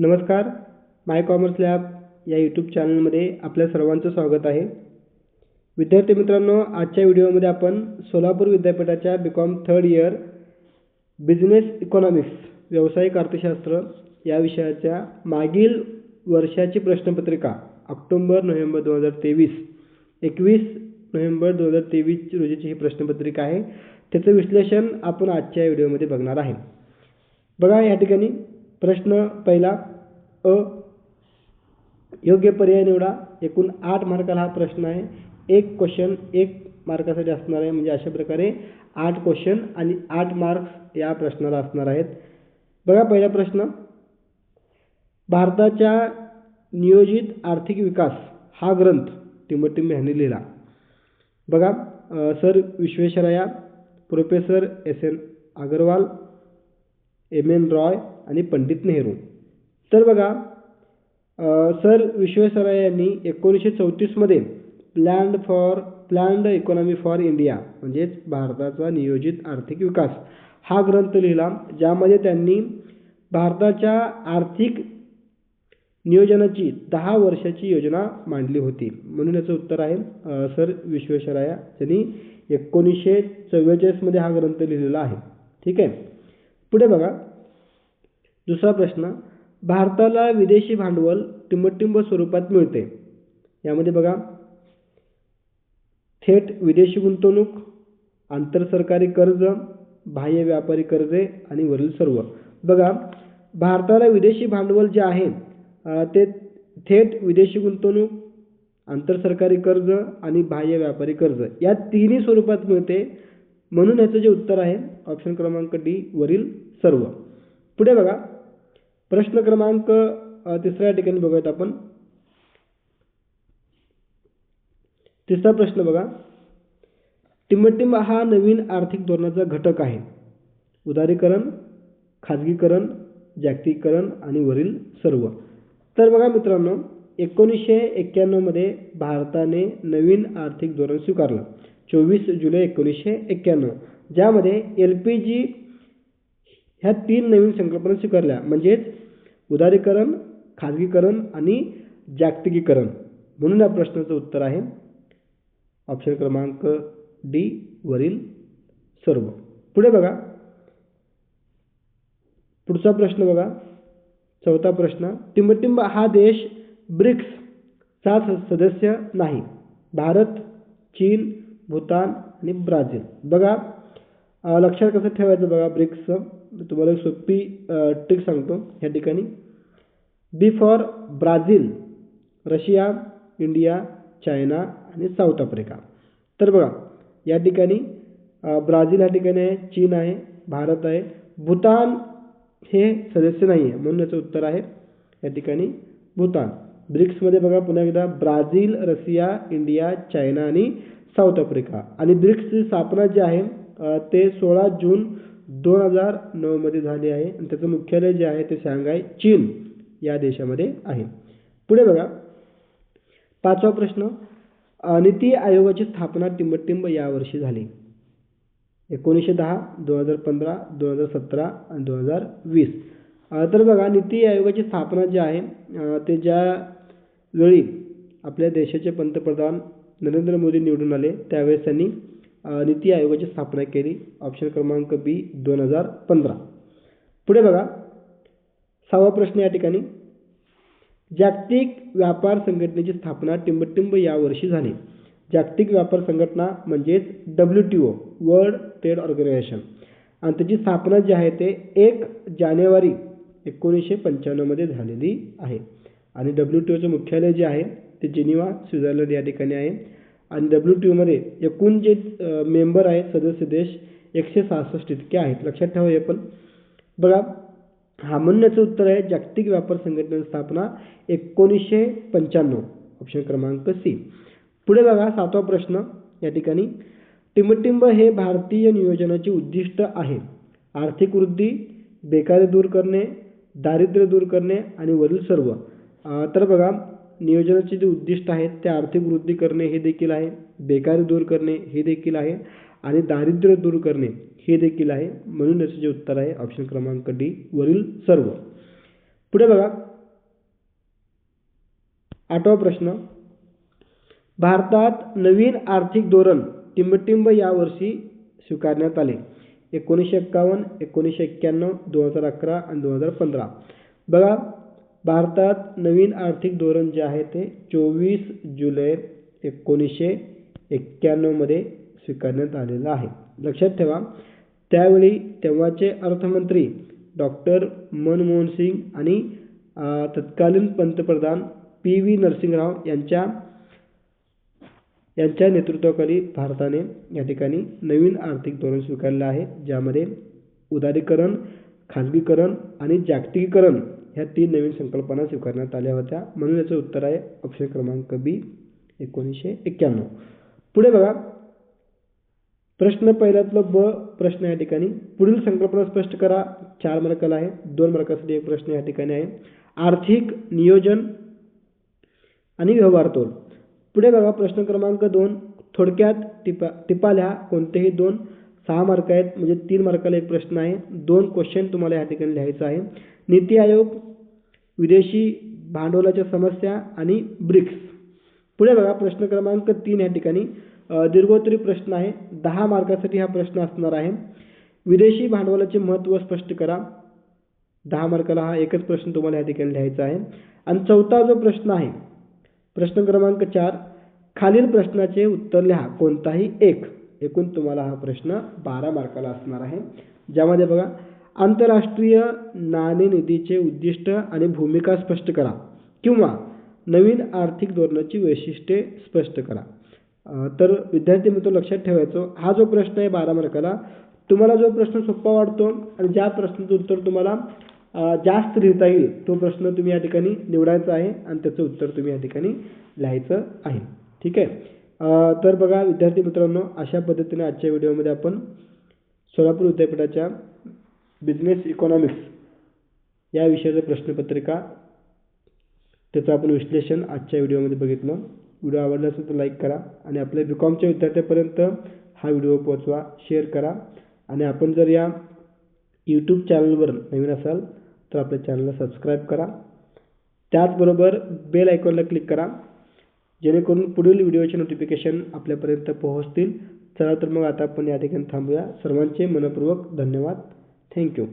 नमस्कार my commerce lab या YouTube चॅनलमध्ये आपल्या सर्वांचं स्वागत आहे. विद्यार्थी मित्रांनो आजच्या व्हिडिओमध्ये आपण सोलापूर विद्यापीठाच्या B com third year business economics व्यावसायिक अर्थशास्त्र या विषयाच्या मागील वर्षाची प्रश्नपत्रिका ऑक्टोंबर नोव्हेंबर दोन हजार तेवीस एकवीस नोव्हेंबर दोन हजार तेवीस रोजीची ही प्रश्नपत्रिका आहे. त्याचं विश्लेषण आपण आजच्या व्हिडिओमध्ये बघणार आहे. बघा या ठिकाणी प्रश्न पहिला अ योग्य पर्याय निवडा. एकूण आठ मार्काला हा प्रश्न आहे. एक क्वेश्चन एक मार्कासाठी असणार आहे. म्हणजे अशा प्रकारे आठ क्वेश्चन आणि आठ मार्क्स या प्रश्नाला असणार आहेत. बघा पहिला प्रश्न. भारताच्या नियोजित आर्थिक विकास हा ग्रंथ टिंबटिंब यांनी लिहिला. बघा sir Visvesvaraya professor S N Agarwal M N Roy आणि पंडित नेहरू. तर बघा सर विश्वेश्वरय्या यांनी एकोणीसशे चौतीसमध्ये planned for planned economy for India म्हणजेच भारताचा नियोजित आर्थिक विकास हा ग्रंथ लिहिला ज्यामध्ये त्यांनी भारताच्या आर्थिक नियोजनाची दहा वर्षाची योजना मांडली होती. म्हणून याचं उत्तर आहे सर विश्वेश्वरय्या यांनी एकोणीसशे चव्वेचाळीसमध्ये हा ग्रंथ लिहिलेला आहे. ठीक आहे? पुढे बघा. दुसरा प्रश्न भारताला विदेशी भांडवल टिंबटिंब स्वरूपात मिळते. यामध्ये बघा थेट विदेशी गुंतवणूक आंतरसरकारी कर्ज बाह्य व्यापारी कर्जे आणि वरील सर्व. बघा भारताला विदेशी भांडवल जे आहे ते थेट विदेशी गुंतवणूक आंतरसरकारी कर्ज आणि बाह्य व्यापारी कर्ज या तिन्ही स्वरूपात मिळते. म्हणून याचं जे उत्तर आहे ऑप्शन क्रमांक डी वरील सर्व. पुढे बघा प्रश्न क्रमांक तिसऱ्या ठिकाणी बघूयात आपण. तिसरा प्रश्न बघा. टिंबटिंब हा नवीन आर्थिक धोरणाचा घटक आहे. उदारीकरण खाजगीकरण जागतिकीकरण आणि वरील सर्व. तर बघा मित्रांनो एकोणीसशे एक्क्याण्णवमध्ये भारताने नवीन आर्थिक धोरण स्वीकारलं. चोवीस जुलै एकोणीसशे एक्क्याण्णव. ज्यामध्ये एल पी जी ह्या तीन नवीन संकल्पना स्वीकारल्या. म्हणजेच उदारीकरण खाजगीकरण आणि जागतिकीकरण म्हणून या प्रश्नाचं उत्तर आहे. ऑप्शन क्रमांक डी वरील सर्व. पुढे बघा. पुढचा प्रश्न बघा. चौथा प्रश्न टिंबटिंब हा देश ब्रिक्सचा सदस्य नाही. भारत चीन भूतान आणि ब्राझील. बघा. लक्षात कसं ठेवायचं बघा ब्रिक्सचं. तुम्हाला एक सोपी ट्रिक सांगतो ह्या ठिकाणी. B for Brazil Russia India China आणि साऊथ आफ्रिका. तर बघा या ठिकाणी ब्राझील या ठिकाणी आहे चीन आहे भारत आहे. भूतान हे सदस्य नाही आहे म्हणून याचं उत्तर आहे या ठिकाणी भूतान. ब्रिक्समध्ये बघा पुन्हा एकदा ब्राझील रशिया इंडिया चायना आणि साऊथ आफ्रिका. आणि ब्रिक्सची स्थापना जी आहे ते सोळा जून दोन हजार नऊमध्ये झाले आहे. आणि त्याचं मुख्यालय जे आहे ते शांघाय चीन या देशामध्ये आहे. पुढे बघा. पाचवा प्रश्न. नीती आयोगाची स्थापना टिंबटिंब यावर्षी झाली. एकोणीसशे दहा दोन हजार पंधरा दोन हजार सतरा आणि दोन हजार वीस. तर बघा नीती आयोगाची स्थापना जी आहे ते ज्या वेळी आपल्या देशाचे पंतप्रधान नरेंद्र मोदी निवडून आले त्यावेळेस त्यांनी नीती आयोगाची स्थापना केली. ऑप्शन क्रमांक बी दोन हजार पंधरा. पुढे बघा. सहावा प्रश्न या ठिकाणी. जागतिक व्यापार संघटनेची स्थापना टिंबटिंब यावर्षी झाली. जागतिक व्यापार संघटना म्हणजेच W T O world trade organisation आणि त्याची स्थापना जी आहे ते एक जानेवारी एकोणीसशे पंच्याण्णवमध्ये झालेली आहे. आणि डब्ल्यू टी ओचं मुख्यालय जे आहे ते जिनिवा स्वित्झर्लंड या ठिकाणी आहे. आणि डब्ल्यू टी ओमध्ये एकूण जे मेंबर आहेत सदस्य देश एकशे सहासष्ट इतके आहेत. लक्षात ठेवा हे पण. बघा हा म्हणण्याचं उत्तर आहे जागतिक व्यापार संघटनेची स्थापना एकोणीसशे पंच्याण्णव. ऑप्शन क्रमांक सी पुढे बघा सातवा प्रश्न या ठिकाणी. टिंबटिंब हे भारतीय नियोजनाचे उद्दिष्ट आहे. आर्थिक वृद्धी बेकारी दूर करणे दारिद्र्य दूर करणे आणि वरील सर्व. तर बघा नियोजनाचे जे उद्दिष्ट आहेत ते आर्थिक वृद्धी करणे हे देखील आहे बेकारी दूर करणे हे देखील आहे आणि दारिद्र्य दूर करणे हे देखील आहे. म्हणून याचं जे उत्तर आहे ऑप्शन क्रमांक डी वरील सर्व. पुढे बघा. आठवा प्रश्न. भारतात नवीन आर्थिक धोरण टिंबटिंब यावर्षी स्वीकारण्यात आले. एकोणीसशे एक्कावन्न एकोणीसशे एक्क्याण्णव दोन हजार अकरा आणि दोन हजार पंधरा. बघा भारतात नवीन आर्थिक धोरण जे आहे ते चोवीस जुलै एकोणीसशे एक्क्याण्णवमध्ये स्वीकारण्यात आलेलं आहे. लक्षात ठेवा त्यावेळी तेव्हाचे अर्थमंत्री डॉक्टर मनमोहन सिंग आणि तत्कालीन पंतप्रधान पी व्ही नरसिंहराव यांच्या यांच्या नेतृत्वाखाली भारताने या ठिकाणी नवीन आर्थिक धोरण स्वीकारलं आहे ज्यामध्ये उदारीकरण खाजगीकरण आणि जागतिकीकरण ह्या तीन नवीन संकल्पना स्वीकारण्यात आल्या होत्या. म्हणून याचं उत्तर आहे ऑप्शन क्रमांक बी एकोणीसशे एक्क्याण्णव. पुढे बघा. प्रश्न पहिल्यातलं ब प्रश्न या ठिकाणी. पुढील संकल्पना स्पष्ट करा. चार मार्काला आहे. दोन मार्कासाठी एक प्रश्न या ठिकाणी आहे. आर्थिक नियोजन आणि व्यवहार तोल. पुढे बघा प्रश्न क्रमांक दोन. थोडक्यात टिपा टिपा लिहा कोणतेही दोन सहा मार्क आहेत म्हणजे तीन मार्काला एक प्रश्न आहे. दोन क्वेश्चन तुम्हाला या ठिकाणी लिहायचं आहे. नीती आयोग विदेशी भांडवलाच्या समस्या आणि ब्रिक्स पुढे बघा प्रश्न क्रमांक तीन या ठिकाणी. दीर्घोत्तरी प्रश्न आहे. दहा मार्कासाठी हा प्रश्न असणार आहे. विदेशी भांडवलाचे महत्त्व स्पष्ट करा. दहा मार्काला हा एकच प्रश्न तुम्हाला या ठिकाणी लिहायचा आहे. आणि चौथा जो प्रश्न आहे प्रश्न क्रमांक चार खालील प्रश्नाचे उत्तर लिहा. कोणताही एक. एकूण तुम्हाला हा प्रश्न बारा मार्काला असणार आहे. ज्यामध्ये बघा आंतरराष्ट्रीय नाणेनिधीचे उद्दिष्ट आणि भूमिका स्पष्ट करा किंवा नवीन आर्थिक धोरणाची वैशिष्ट्ये स्पष्ट करा. तर विद्यार्थी मित्र लक्षात ठेवायचं हा जो प्रश्न आहे बारा मार्काला तुम्हाला जो प्रश्न सोपा वाटतो आणि ज्या प्रश्नाचं उत्तर तुम्हाला जास्त लिहिता येईल तो प्रश्न तुम्ही या ठिकाणी निवडायचा आहे आणि त्याचं उत्तर तुम्ही या ठिकाणी लिहायचं आहे. ठीक आहे? तर बघा विद्यार्थी मित्रांनो अशा पद्धतीने आजच्या व्हिडिओमध्ये आपण सोलापूर विद्यापीठाच्या बिझनेस इकॉनॉमिक्स या विषयाचं प्रश्नपत्रिका त्याचं आपण विश्लेषण आजच्या व्हिडिओमध्ये बघितलं. व्हिडिओ आवडला असेल तर लाईक करा आणि आपल्या बी कॉमच्या विद्यार्थ्यापर्यंत हा व्हिडिओ पोहोचवा शेअर करा. आणि आपण जर या यूट्यूब चॅनलवर नवीन असाल तर आपल्या चॅनलला सबस्क्राईब करा. त्याचबरोबर बेल आयकॉनला क्लिक करा. जेणेकरून पुढील व्हिडिओचे नोटिफिकेशन आपल्यापर्यंत पोहोचतील. चला तर मग आता आपण या ठिकाणी थांबूया. सर्वांचे मनपूर्वक धन्यवाद. थँक्यू